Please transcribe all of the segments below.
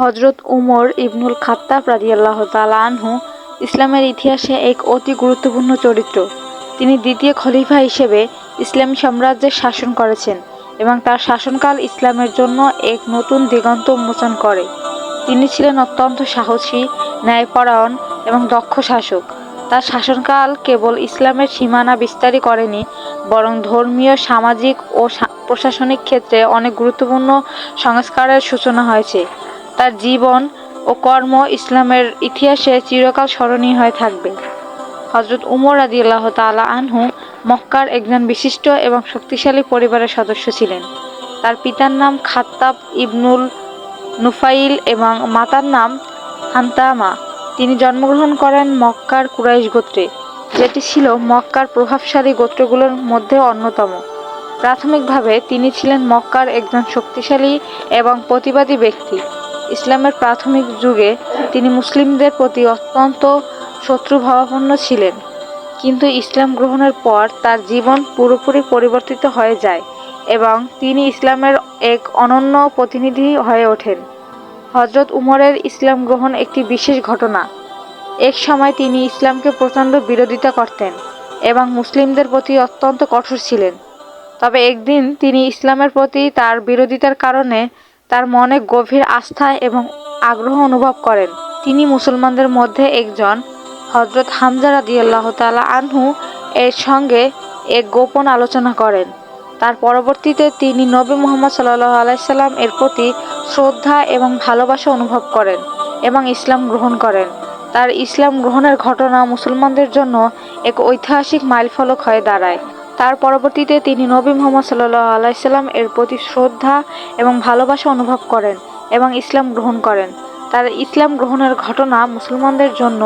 হজরত উমর ইবনুল খাত্তাব রাদিয়াল্লাহ তাআলা আনহু ইসলামের ইতিহাসে এক অতি গুরুত্বপূর্ণ চরিত্র। তিনি দ্বিতীয় খলিফা হিসেবে ইসলামী সাম্রাজ্যের শাসন করেছেন এবং তার শাসনকাল ইসলামের জন্য এক নতুন দিগন্ত উন্মোচন করে। তিনি ছিলেন অত্যন্ত সাহসী, ন্যায়পরায়ণ এবং দক্ষ শাসক। তার শাসনকাল কেবল ইসলামের সীমানা বিস্তারই করেনি, বরং ধর্মীয়, সামাজিক ও প্রশাসনিক ক্ষেত্রে অনেক গুরুত্বপূর্ণ সংস্কারের সূচনা হয়েছে। তার জীবন ও কর্ম ইসলামের ইতিহাসে চিরকাল স্মরণীয় হয়ে থাকবে। হজরত উমর রাদিয়াল্লাহ তাআলা আনহু মক্কার একজন বিশিষ্ট এবং শক্তিশালী পরিবারের সদস্য ছিলেন। তার পিতার নাম খাত্তাব ইবনুল নুফাইল এবং মাতার নাম হান্তামা। তিনি জন্মগ্রহণ করেন মক্কার কুরাইশ গোত্রে, যেটি ছিল মক্কার প্রভাবশালী গোত্রগুলোর মধ্যে অন্যতম। প্রাথমিকভাবে তিনি ছিলেন মক্কার একজন শক্তিশালী এবং প্রতিবাদী ব্যক্তি। ইসলামের প্রাথমিক যুগে তিনি মুসলিমদের প্রতি অত্যন্ত শত্রুভাবাপন্ন ছিলেন। কিন্তু ইসলাম গ্রহণের পর তার জীবন পুরোপুরি পরিবর্তিত হয়ে যায় এবং তিনি ইসলামের এক অনন্য প্রতিনিধি হয়ে ওঠেন। হজরত উমরের ইসলাম গ্রহণ একটি বিশেষ ঘটনা। এক সময় তিনি ইসলামকে প্রচণ্ড বিরোধিতা করতেন এবং মুসলিমদের প্রতি অত্যন্ত কঠোর ছিলেন। তবে একদিন তিনি ইসলামের প্রতি তার বিরোধিতার কারণে তার মনে গভীর আস্থা এবং আগ্রহ অনুভব করেন। তিনি মুসলমানদের মধ্যে একজন। হজরত হামজা রাদিয়াল্লাহ তাআলা আনহু এর সঙ্গে এক গোপন আলোচনা করেন। তার পরবর্তীতে তিনি নবী মুহাম্মদ সাল্লাহ আলাইসাল্লাম এর প্রতি শ্রদ্ধা এবং ভালোবাসা অনুভব করেন এবং ইসলাম গ্রহণ করেন। তার ইসলাম গ্রহণের ঘটনা মুসলমানদের জন্য এক ঐতিহাসিক মাইলফলক হয়ে দাঁড়ায়। তার পরবর্তীতে তিনি নবী মোহাম্মদ সাল্লাহ আলাইসাল্লাম এর প্রতি শ্রদ্ধা এবং ভালোবাসা অনুভব করেন এবং ইসলাম গ্রহণ করেন। তার ইসলাম গ্রহণের ঘটনা মুসলমানদের জন্য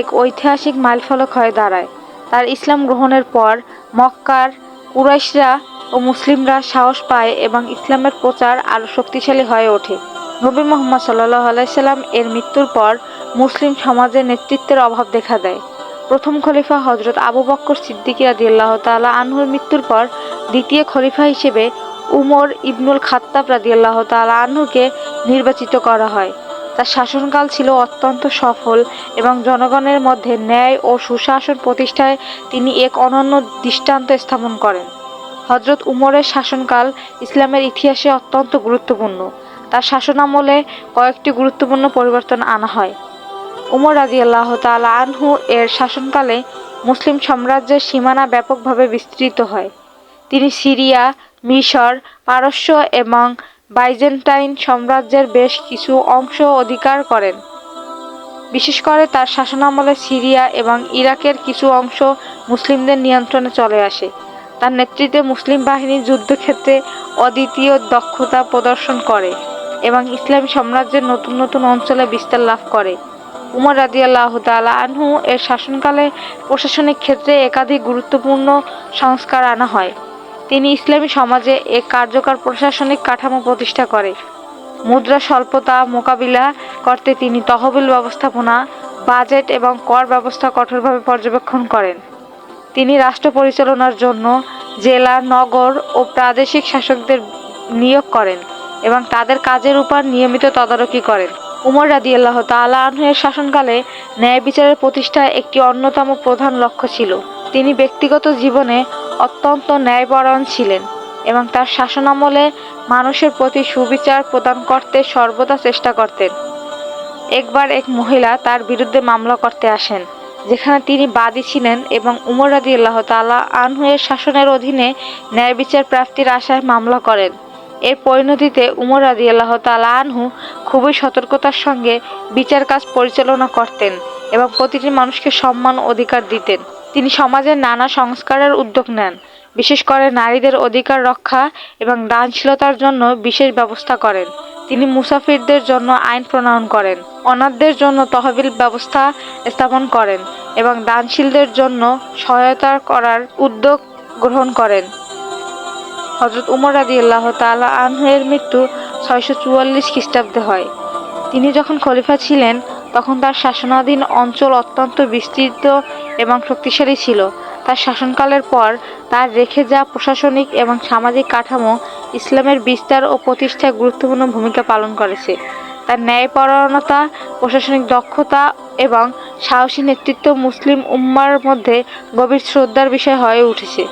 এক ঐতিহাসিক মাইলফলক হয়ে দাঁড়ায়। তার ইসলাম গ্রহণের পর মক্কার কুরাইশরা ও মুসলিমরা সাহস পায় এবং ইসলামের প্রচার আরও শক্তিশালী হয়ে ওঠে। নবী মোহাম্মদ সাল্লাহ আলাইসাল্লাম এর মৃত্যুর পর মুসলিম সমাজে নেতৃত্বের অভাব দেখা দেয়। প্রথম খলিফা হজরত আবু বক্কর সিদ্দিকী রাদিয়াল্লাহ তাআলা আনহুর মৃত্যুর পর দ্বিতীয় খলিফা হিসেবে উমর ইবনুল খাত্তাব রাদিয়াল্লাহ তাআলা আনহুকে নির্বাচিত করা হয়। তার শাসনকাল ছিল অত্যন্ত সফল এবং জনগণের মধ্যে ন্যায় ও সুশাসন প্রতিষ্ঠায় তিনি এক অনন্য দৃষ্টান্ত স্থাপন করেন। হজরত উমরের শাসনকাল ইসলামের ইতিহাসে অত্যন্ত গুরুত্বপূর্ণ। তার শাসনামলে কয়েকটি গুরুত্বপূর্ণ পরিবর্তন আনা হয়। উমর রাদিয়াল্লাহ তাআলা আনহু এর শাসনকালে মুসলিম সাম্রাজ্যের সীমানা ব্যাপকভাবে বিস্তৃত হয়। তিনি সিরিয়া, মিশর, পারস্য এবং বাইজেন্টাইন সাম্রাজ্যের বেশ কিছু অংশ অধিকার করেন। বিশেষ করে তার শাসনামলে সিরিয়া এবং ইরাকের কিছু অংশ মুসলিমদের নিয়ন্ত্রণে চলে আসে। তার নেতৃত্বে মুসলিম বাহিনী যুদ্ধক্ষেত্রে অদ্বিতীয় দক্ষতা প্রদর্শন করে এবং ইসলামী সাম্রাজ্যের নতুন নতুন অঞ্চলে বিস্তার লাভ করে। উমর রাদিয়াল্লাহ তাআলা আনহু এর শাসনকালে প্রশাসনিক ক্ষেত্রে একাধিক গুরুত্বপূর্ণ সংস্কার আনা হয়। তিনি ইসলামী সমাজে এক কার্যকর প্রশাসনিক কাঠামো প্রতিষ্ঠা করে। মুদ্রা স্বল্পতা মোকাবিলা করতে তিনি তহবিল ব্যবস্থাপনা, বাজেট এবং কর ব্যবস্থা কঠোরভাবে পর্যবেক্ষণ করেন। তিনি রাষ্ট্র পরিচালনার জন্য জেলা, নগর ও প্রাদেশিক শাসকদের নিয়োগ করেন এবং তাদের কাজের উপর নিয়মিত তদারকি করেন। উমর রাদিয়াল্লাহ তাআলা আনহুয়ের শাসনকালে ন্যায় বিচারের প্রতিষ্ঠা একটি অন্যতম প্রধান লক্ষ্য ছিল। তিনি ব্যক্তিগত জীবনে অত্যন্ত ন্যায়পরায়ণ ছিলেন এবং তার শাসনামলে মানুষের প্রতি সুবিচার প্রদান করতে সর্বদা চেষ্টা করতেন। একবার এক মহিলা তার বিরুদ্ধে মামলা করতে আসেন, যেখানে তিনি বাদী ছিলেন এবং উমর রাদিয়াল্লাহ তাআলা আনহুয়ের শাসনের অধীনে ন্যায় বিচার প্রাপ্তির আশায় মামলা করেন। এর পরিণতিতে উমর রাদিয়াল্লাহ তাআলা আনহু খুবই সতর্কতার সঙ্গে বিচার কাজ পরিচালনা করতেন এবং প্রতিটি মানুষকে সম্মান অধিকার দিতেন। তিনি সমাজের নানা সংস্কারের উদ্যোগ নেন, বিশেষ করে নারীদের অধিকার রক্ষা এবং দানশীলতার জন্য বিশেষ ব্যবস্থা করেন। তিনি মুসাফিরদের জন্য আইন প্রণয়ন করেন, অনাথদের জন্য তহবিল ব্যবস্থা স্থাপন করেন এবং দানশীলদের জন্য সহায়তা করার উদ্যোগ গ্রহণ করেন। হজরত উমর রাদিয়াল্লাহ তাআলা আনহের মৃত্যু ছয়শো চুয়াল্লিশ খ্রিস্টাব্দে হয়। তিনি যখন খলিফা ছিলেন, তখন তার শাসনাধীন অঞ্চল অত্যন্ত বিস্তৃত এবং শক্তিশালী ছিল। তার শাসনকালের পর তার রেখে যা প্রশাসনিক এবং সামাজিক কাঠামো ইসলামের বিস্তার ও প্রতিষ্ঠায় গুরুত্বপূর্ণ ভূমিকা পালন করেছে। তার ন্যায়পরায়ণতা, প্রশাসনিক দক্ষতা এবং সাহসী নেতৃত্ব মুসলিম উম্মার মধ্যে গভীর শ্রদ্ধার বিষয় হয়ে উঠেছে।